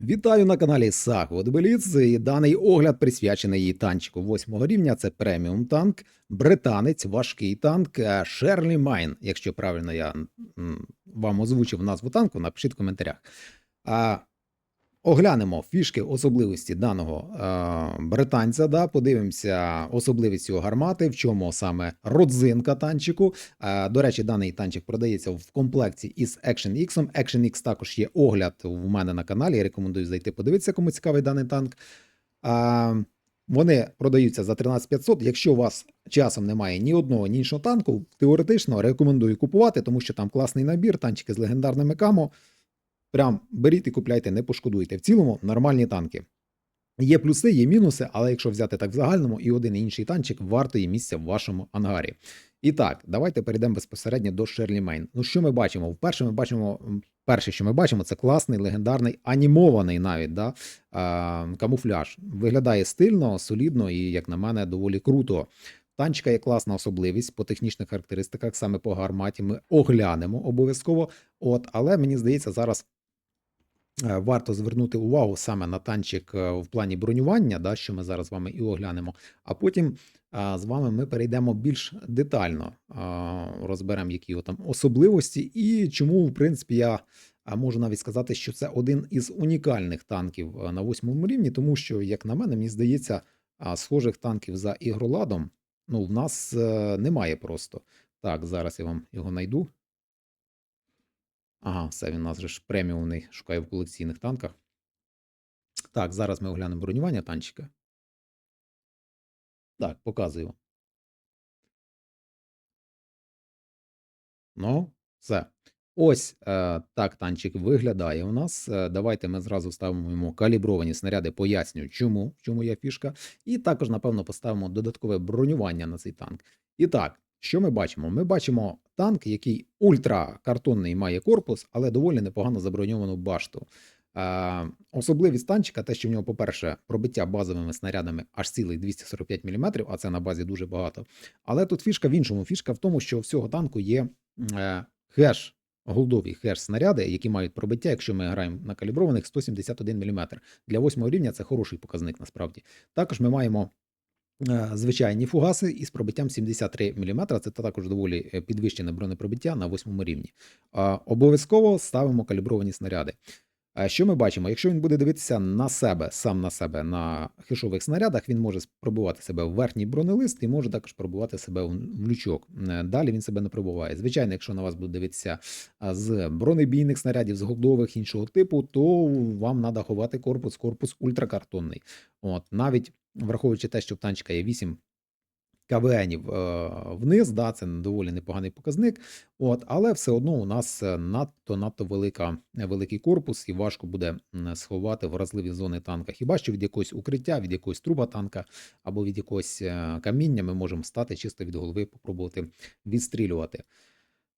Вітаю на каналі САК Дебеліц І даний огляд присвячений її танчику восьмого рівня. Це преміум танк, британець, важкий танк е, Шерлі Майн. Якщо правильно я вам озвучив назву танку, напишіть в коментарях. А, оглянемо фішки особливості даного е, британця. Да, подивимося особливість його гармати, в чому саме родзинка танчику. Е, До речі, даний танчик продається в комплекті із Action X. Action X також є огляд у мене на каналі. Я рекомендую зайти подивитися, кому цікавий даний танк. Е, Вони продаються за 13500. Якщо у вас часом немає ні одного, ні іншого танку, теоретично рекомендую купувати, тому що там класний набір, танчики з легендарними камо. Прям беріть і купляйте, не пошкодуйте. В цілому нормальні танки. Є плюси, є мінуси, але якщо взяти так в загальному, і один і інший танчик вартує місця в вашому ангарі. І так, давайте перейдемо безпосередньо до Шерлі Мейн. Ну, що ми бачимо? Вперше ми бачимо, перше, що ми бачимо, це класний, легендарний, анімований навіть да, а, камуфляж. Виглядає стильно, солідно і, як на мене, доволі круто. Танчика є класна особливість по технічних характеристиках, саме по гарматі. Ми оглянемо обов'язково. От, але мені здається, зараз е, варто звернути увагу саме на танчик е, в плані бронювання, да, що ми зараз з вами і оглянемо. А потім а, з вами ми перейдемо більш детально, розберемо, які його там особливості, і чому, в принципі, я можу навіть сказати, що це один із унікальних танків е, на восьмому рівні, тому що, як на мене, мені здається, схожих танків за ігроладом ну, в нас е, немає просто. Так, зараз я вам його знайду. Ага, все, він у нас же ж преміумний, шукаю в колекційних танках. Так, зараз ми оглянемо бронювання танчика. Так, показую. Ну, все. Ось е, так танчик виглядає у нас. Е, давайте ми зразу ставимо йому калібровані снаряди, поясню, чому, чому є фішка. І також, напевно, поставимо додаткове бронювання на цей танк. І так, що ми бачимо? Ми бачимо танк, який ультракартонний має корпус, але доволі непогано заброньовану башту. Е, особливість танчика, те, що в нього, по-перше, пробиття базовими снарядами аж цілих 245 мм, а це на базі дуже багато. Але тут фішка в іншому. Фішка в тому, що у всього танку є е, хеш, голдові хеш снаряди, які мають пробиття, якщо ми граємо на каліброваних 171 мм. Для 8 рівня це хороший показник насправді. Також ми маємо. Е, Звичайні фугаси із пробиттям 73 мм. Це також доволі е, підвищене бронепробиття на 8 рівні. Обов'язково ставимо калібровані снаряди. Що ми бачимо? Якщо він буде дивитися на себе, сам на себе на хишових снарядах, він може пробувати себе в верхній бронелист і може також пробувати себе в в лючок. Е, Далі він себе не пробуває. Звичайно, якщо на вас буде дивитися з бронебійних снарядів, з голдових іншого типу, то вам треба ховати корпус, корпус ультракартонний. От навіть враховуючи те, що в танчика є 8 КВНів е, вниз, да, це доволі непоганий показник. От, але все одно у нас е, надто надто велика, великий корпус, і важко буде сховати вразливі зони танка. Хіба що від якогось укриття, від якогось труба танка або від якогось е, каміння ми можемо стати чисто від голови, попробувати відстрілювати.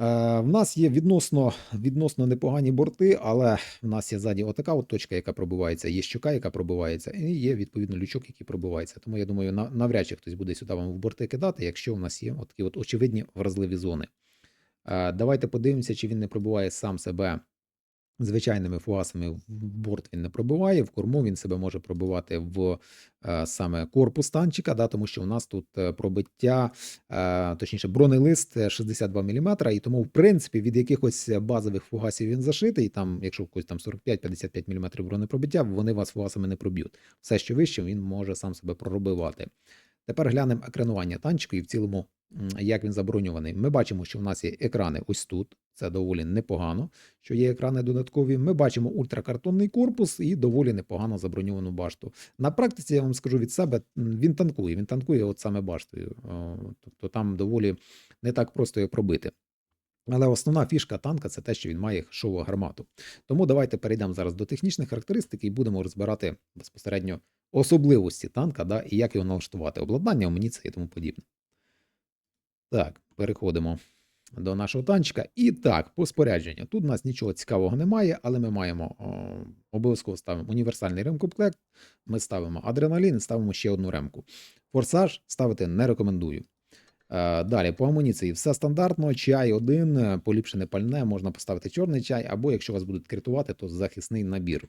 Е, В нас є відносно, відносно непогані борти, але в нас є ззаді отака от точка, яка пробивається, є щука, яка пробивається, і є відповідно лючок, який пробивається. Тому я думаю, навряд чи хтось буде сюди вам в борти кидати, якщо в нас є такі от очевидні вразливі зони. Е, Давайте подивимося, чи він не пробиває сам себе звичайними фугасами в борт він не пробиває, в корму він себе може пробивати в е, саме корпус танчика, да, тому що у нас тут е, пробиття, е, точніше, бронелист е, 62 мм, і тому, в принципі, від якихось базових фугасів він зашитий. Там, якщо в когось там 45-55 мм бронепробиття, вони вас фугасами не проб'ють. Все, що вище, він може сам себе проробивати. Тепер глянемо екранування танчика і в цілому, як він заброньований. Ми бачимо, що в нас є екрани ось тут. Це доволі непогано, що є екрани додаткові. Ми бачимо ультракартонний корпус і доволі непогано заброньовану башту. На практиці я вам скажу від себе, він танкує. Він танкує от саме баштою. Тобто там доволі не так просто його пробити. Але основна фішка танка це те, що він має шову гармату. Тому давайте перейдемо зараз до технічних характеристик і будемо розбирати безпосередньо особливості танка, да, і як його налаштувати, обладнання, амуніція і тому подібне. Так, переходимо до нашого танчика. І так, по спорядженню. Тут у нас нічого цікавого немає, але ми маємо обов'язково ставимо універсальний ремкомплект. Ми ставимо адреналін ставимо ще одну ремку. Форсаж ставити не рекомендую. Е, Далі по амуніції все стандартно. Чай один, е, поліпшене пальне, можна поставити чорний чай, або якщо вас будуть критувати, то захисний набір.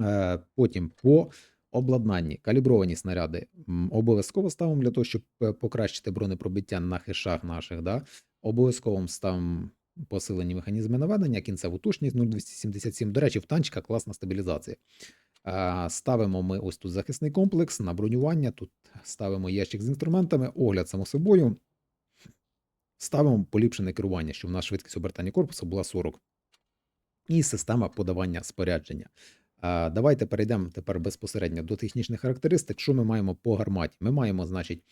Е, Потім по обладнанні калібровані снаряди обов'язково ставимо для того, щоб покращити бронепробиття на хишах наших. Да? Обов'язково ставимо посилені механізми наведення, кінцеву точність 0,277. До речі, в танчика класна стабілізація. Ставимо ми ось тут захисний комплекс на бронювання. Тут ставимо ящик з інструментами, огляд само собою. Ставимо поліпшене керування, щоб у нас швидкість обертання корпусу була 40. І система подавання спорядження. Давайте перейдемо тепер безпосередньо до технічних характеристик. Що ми маємо по гарматі? Ми маємо, значить,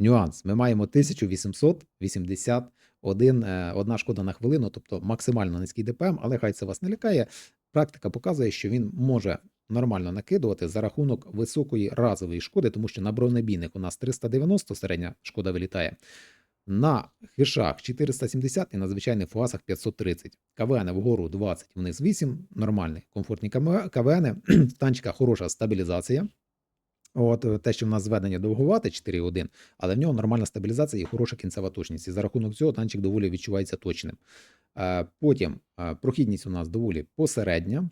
нюанс. Ми маємо 1881 е, одна шкода на хвилину, тобто максимально низький ДПМ, але хай це вас не лякає. Практика показує, що він може нормально накидувати за рахунок високої разової шкоди, тому що на бронебійних у нас 390 середня шкода вилітає. На хишах 470 і на звичайних фугасах 530. КВН вгору 20, вниз 8, нормальні, комфортні КВН. В танчика хороша стабілізація. От е, те, що в нас зведення довгувате 4,1, але в нього нормальна стабілізація і хороша кінцева точність. І за рахунок цього танчик доволі відчувається точним. Е, Потім е, прохідність у нас доволі посередня.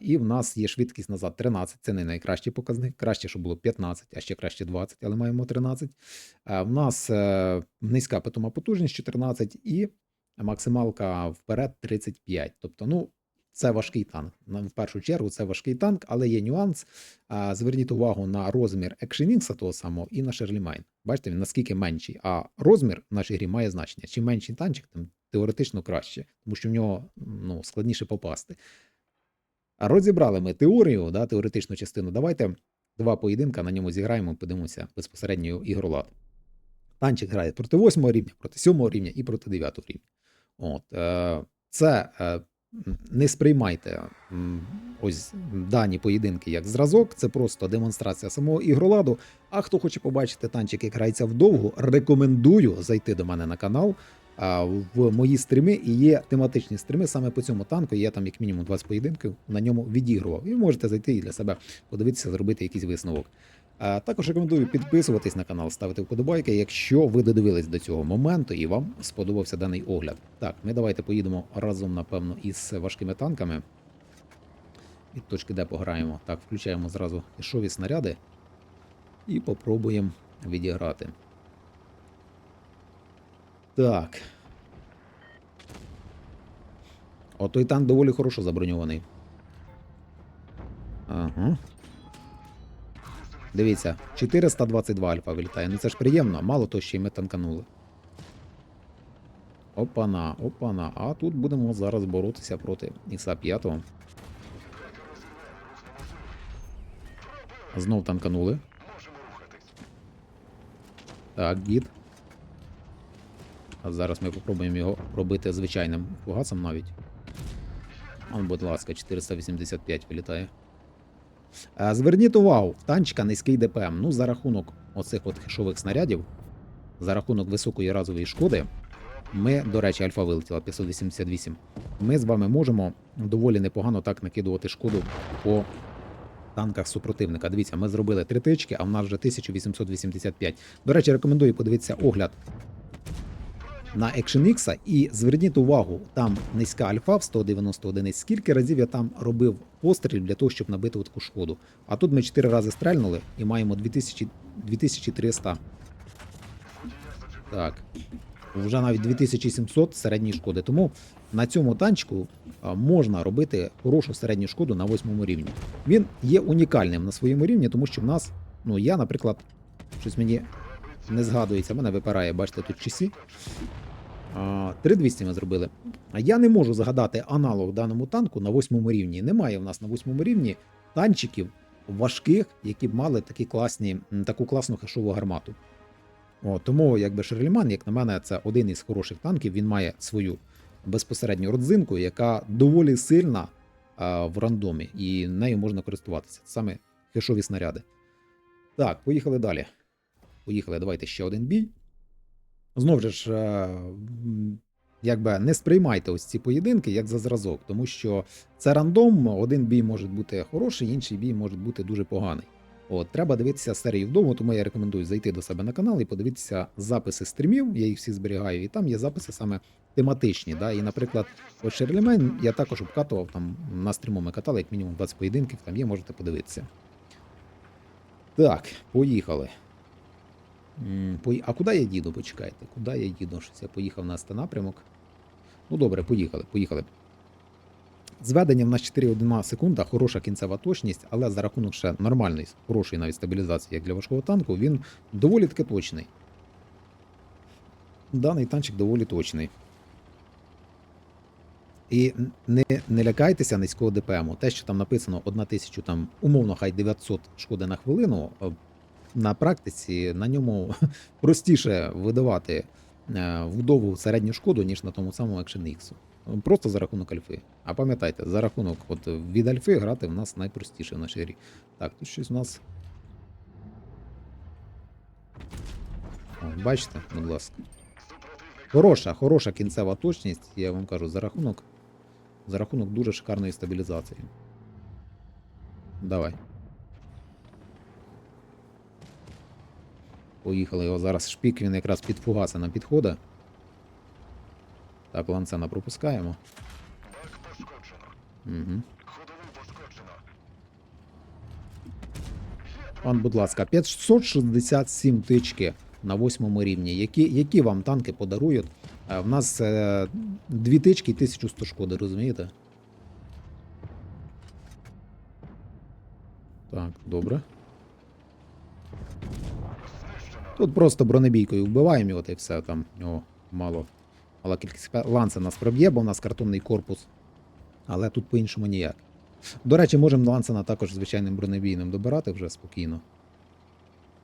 І в нас є швидкість назад 13. Це не найкращий показник. Краще, щоб було 15, а ще краще 20, але маємо 13. Е, В нас низька питома потужність 14 і максималка вперед 35. Тобто, ну, це важкий танк. В першу чергу це важкий танк, але є нюанс. Зверніть увагу на розмір Екшенінкса того самого і на Шерлімайн. Бачите, він наскільки менший. А розмір в нашій грі має значення. Чим менший танчик, тим теоретично краще, тому що в нього ну, складніше попасти. Розібрали ми теорію, да, теоретичну частину. Давайте два поєдинка на ньому зіграємо, подивимося безпосередньо ігролад. Танчик грає проти 8 рівня, проти 7 рівня і проти 9 рівня. От, е, це е, не сприймайте ось дані поєдинки як зразок, це просто демонстрація самого ігроладу. А хто хоче побачити танчик, як грається вдовгу, рекомендую зайти до мене на канал. В мої стріми і є тематичні стріми саме по цьому танку. Я там як мінімум 20 поєдинків на ньому відігрував. І можете зайти і для себе подивитися, зробити якийсь висновок. А також рекомендую підписуватись на канал, ставити вподобайки, якщо ви додивились до цього моменту і вам сподобався даний огляд. Так, ми давайте поїдемо разом, напевно, із важкими танками. Від точки Д пограємо. Так, включаємо зразу кишові снаряди і попробуємо відіграти. Так. О, той танк доволі хорошо заброньований. Ага. Дивіться, 422 альфа вилітає. Ну це ж приємно, мало то ще й ми танканули. Опана, опана. А тут будемо зараз боротися проти Іса 5. Знов танканули. Так, гід. А зараз ми попробуємо його пробити звичайним фугасом навіть. Он, будь ласка, 485 вилітає. Е, Зверніть увагу, в танчика низький ДПМ. Ну, за рахунок оцих от хешових снарядів, за рахунок високої разової шкоди, ми, до речі, альфа вилетіла 588. Ми з вами можемо доволі непогано так накидувати шкоду по танках супротивника. Дивіться, ми зробили три тички, а в нас вже 1885. До речі, рекомендую подивитися огляд на Action X і зверніть увагу, там низька альфа в 190 одиниць. Скільки разів я там робив постріл для того, щоб набити таку шкоду. А тут ми 4 рази стрельнули і маємо 2000, 2300. Так. Вже навіть 2700 середньої шкоди. Тому на цьому танчику можна робити хорошу середню шкоду на восьмому рівні. Він є унікальним на своєму рівні, тому що в нас, ну я, наприклад, щось мені не згадується, мене випирає, бачите, тут часі. 3200 ми зробили. Я не можу згадати аналог даному танку на восьмому рівні. Немає в нас на восьмому рівні танчиків важких, які б мали такі класні, таку класну хешову гармату. О, тому, якби Шерліман, як на мене, це один із хороших танків. Він має свою безпосередню родзинку, яка доволі сильна а, в рандомі, і нею можна користуватися. Це саме хешові снаряди. Так, поїхали далі. Поїхали, давайте ще один бій. Знову ж, е, якби не сприймайте ось ці поєдинки як за зразок, тому що це рандом, один бій може бути хороший, інший бій може бути дуже поганий. От, треба дивитися серію вдома, тому я рекомендую зайти до себе на канал і подивитися записи стрімів, я їх всі зберігаю, і там є записи саме тематичні. Да? І, наприклад, от Шерлімейн я також обкатував там на стріму ми катали, як мінімум 20 поєдинків, там є, можете подивитися. Так, поїхали. А куди я їду? Почекайте, куди я їду? Щось я поїхав на Ст напрямок. Ну добре, поїхали, поїхали. Зведення в нас 4,1 секунда, хороша кінцева точність, але за рахунок ще нормальної, хорошої навіть стабілізації, як для важкого танку, він доволі таки точний. Даний танчик доволі точний. І не, не лякайтеся низького ДПМу. Те, що там написано 1000, там, умовно, хай 900 шкоди на хвилину, е, на практиці на ньому простіше видавати е, вдову середню шкоду, ніж на тому самому Action X. Просто за рахунок альфи. А пам'ятайте, за рахунок от від альфи грати в нас найпростіше в нашій грі. Так, тут щось у нас. Бачите, будь ласка. Хороша, хороша кінцева точність, я вам кажу, за рахунок. За рахунок дуже шикарної стабілізації. Давай. Поїхали його зараз шпік, він якраз під фугаси нам підходить. Так, ланцена пропускаємо. Угу. Пан, будь ласка, 567 тички на восьмому рівні. Які, які вам танки подарують? Е, В нас е, дві тички і 1100 шкоди, розумієте? Так, добре. Тут просто бронебійкою вбиваємо його та й все там. О, мало. Мала кількість пе- нас проб'є, бо у нас картонний корпус. Але тут по-іншому ніяк. До речі, можемо ланцена також звичайним бронебійним добирати вже спокійно.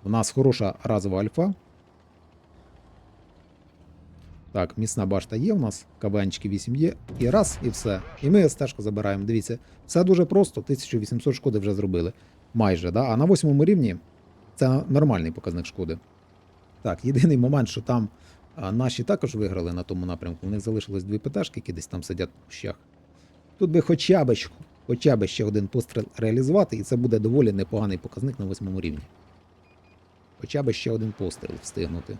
У нас хороша разова альфа. Так, міцна башта є у нас, кабанчики 8 є. І раз, і все. І ми стежку забираємо. Дивіться, все дуже просто, 1800 шкоди вже зробили. Майже, да? А на восьмому рівні це нормальний показник шкоди. Так, єдиний момент, що там наші також виграли на тому напрямку. У них залишилось дві ПТшки, які десь там сидять в кущах. Тут би хоча б, хоча б ще один постріл реалізувати, і це буде доволі непоганий показник на восьмому рівні. Хоча б ще один постріл встигнути.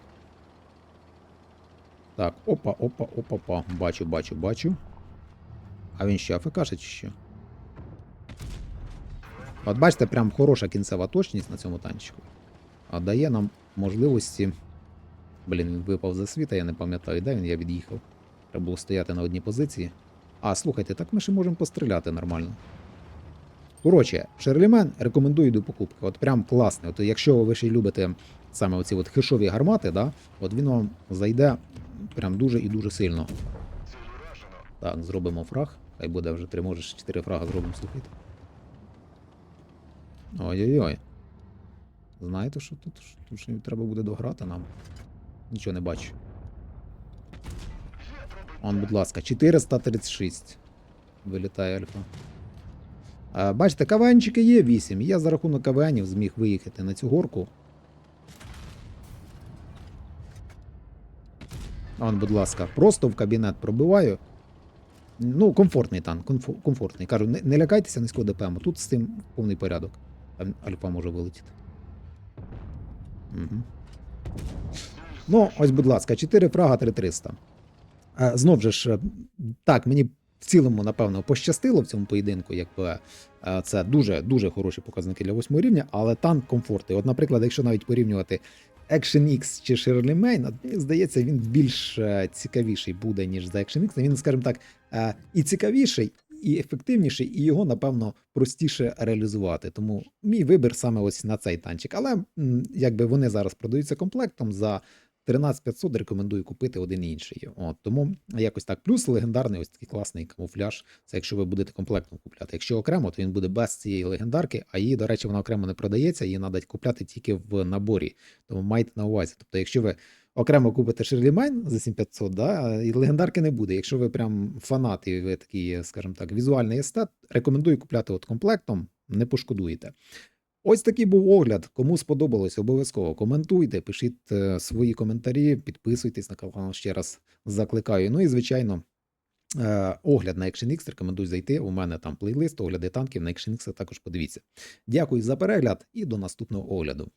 Так, опа, опа, опа, опа. Бачу, бачу, бачу. А він ще АФК чи що? От бачите, прям хороша кінцева точність на цьому танчику. А дає нам можливості. Блін, він випав за світа, я не пам'ятаю, де він, я від'їхав. Треба було стояти на одній позиції. А, слухайте, так ми ще можемо постріляти нормально. Коротше, Шерлімен рекомендую до покупки. От прям класний. От якщо ви ще любите саме оці от хишові гармати, да, от він вам зайде прям дуже і дуже сильно. Так, зробимо фраг. Хай буде вже три, може, чотири фрага зробимо, слухайте. Ой-ой-ой. Знаєте, що тут? Тут ще треба буде дограти нам. Нічого не бачу. Он, будь ласка, 436. Вилітає альфа. А, бачите, КВНчики є 8. Я за рахунок КВНів зміг виїхати на цю горку. Он, будь ласка, просто в кабінет пробиваю. Ну, комфортний танк, комфортний. Кажу, не, не лякайтеся низького ДПМу. Тут з цим повний порядок. Альфа може вилетіти. Ну, ось, будь ласка, 4 фрага 3300. Е, Знов же ж, е, так, мені в цілому, напевно, пощастило в цьому поєдинку, якби е, це дуже дуже хороші показники для восьмого рівня, але танк комфортний. От, наприклад, якщо навіть порівнювати Action X чи Shirley Main, мені здається, він більш е, цікавіший буде, ніж за Action X. Він, скажімо так, і цікавіший, і ефективніший, і його, напевно, простіше реалізувати. Тому мій вибір саме ось на цей танчик. Але якби вони зараз продаються комплектом за 13500 рекомендую купити один і інший. От, тому якось так. Плюс легендарний ось такий класний камуфляж. Це якщо ви будете комплектом купляти. Якщо окремо, то він буде без цієї легендарки, а її, до речі, вона окремо не продається, її треба купляти тільки в наборі. Тому майте на увазі. Тобто, якщо ви окремо купите Mine за 7500, да, і легендарки не буде. Якщо ви прям фанат і ви такий, скажімо так, візуальний естет, рекомендую купляти от комплектом, не пошкодуєте. Ось такий був огляд. Кому сподобалось, обов'язково коментуйте, пишіть е, свої коментарі, підписуйтесь на канал ще раз закликаю. Ну і звичайно, е, огляд на Action X, рекомендую зайти. У мене там плейлист, огляди танків на Action X також подивіться. Дякую за перегляд і до наступного огляду.